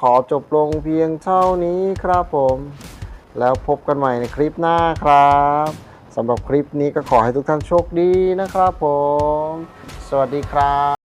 ขอจบลงเพียงเท่านี้ครับผม แล้วพบกันใหม่ในคลิปหน้าครับสำหรับคลิปนี้ก็ขอให้ทุกท่านโชคดีนะครับผม สวัสดีครับ